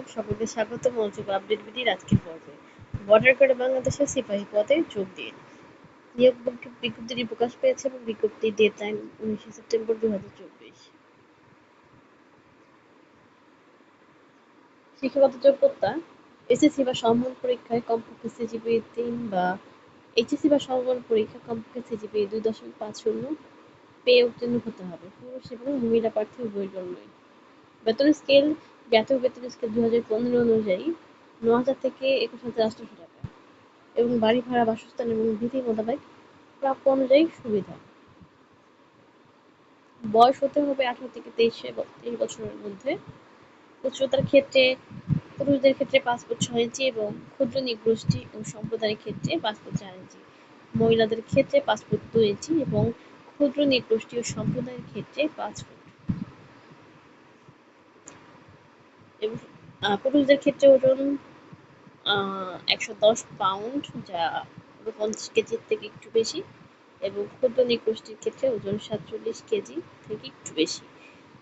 আলাইকুম সকলকে স্বাগত মনোযোগ আপডেট ভিডিওর আজকের পর্বে। বর্ডার গার্ডে বাংলাদেশের সিপাহী পদে যোগ দিন। নিয়োগ বিজ্ঞপ্তিটি প্রকাশ পেয়েছে এবং বিজ্ঞপ্তি ডেট টাইম উনিশে সেপ্টেম্বর দু হাজার চব্বিশ। শিক্ষাগত যোগ্যতা এসএসসি বা সমমান পরীক্ষায় কমপক্ষে সিজিপি তিন বা এইচএসসি বা সমমান পরীক্ষা কমপক্ষে সিজিপি দুই দশমিক পাঁচ শূন্য পেয়ে উত্তীর্ণ হতে হবে। পুরুষ এবং মহিলা প্রার্থী উভয়ের জন্যই। বেতন স্কেল জাতীয় বেতন স্কেল দু হাজার পনেরো অনুযায়ী ন হাজার থেকে একুশ হাজার আটশোশো টাকা। এবং বাড়ি ভাড়া, বাসস্থান এবং বিধি মোতাবেক প্রাপ্য অনুযায়ী সুবিধা। বয়স হতে হবে আঠারো থেকে তেইশে তেইশ বছরের মধ্যে। উচ্চতার ক্ষেত্রে, পুরুষদের ক্ষেত্রে ফুট ছয় ইঞ্চি এবং ক্ষুদ্র নিগোষ্ঠী ও সম্প্রদায়ের ক্ষেত্রে ফুট চার ইঞ্চি। মহিলাদের ক্ষেত্রে ফুট দুই ইঞ্চি এবং ক্ষুদ্র নিগোষ্ঠী ও সম্প্রদায়ের ক্ষেত্রে ফুট এবং পুরুষদের ক্ষেত্রে ওজন একশো দশ পাউন্ড যা পঞ্চাশ কেজির থেকে একটু বেশি এবং ক্ষুদ্র নিগোষ্ঠীর ক্ষেত্রে ওজন সাতচল্লিশ কেজি থেকে একটু বেশি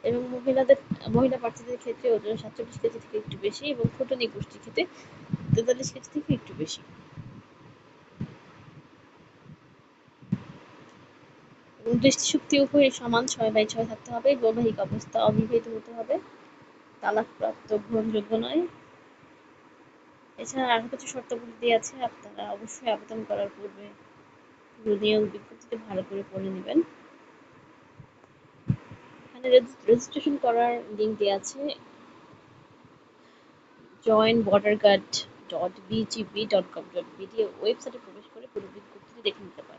এবং মহিলাদের, মহিলা প্রার্থীদের ক্ষেত্রে ওজন সাতচল্লিশ কেজি থেকে একটু বেশি এবং ক্ষুদ্র নিগোষ্ঠীর ক্ষেত্রে তেতাল্লিশ কেজি থেকে একটু বেশি। দৃষ্টিশক্তি উভয়ের সমান ছয় বাই ছয় থাকতে হবে, বৈবাহিক অবস্থা অবিবাহিত হতে হবে। তালাকপ্রাপ্ত গ্রহণযোগ্য নয়। এছাড়া আরও কিছু শর্তাবলী দিয়ে আছে, আপনারা অবশ্যই আবেদন করার পূর্বে নিয়োগ বিজ্ঞপ্তিতে ভালো করে পড়ে নেবেন। এখানে রেজিস্ট্রেশন করার লিঙ্ক দেওয়া আছে। Join border guard dot BGB dot com dot BD ওয়েবসাইটে প্রবেশ করে পুরো বিজ্ঞপ্তিটি দেখে নিতে পারেন।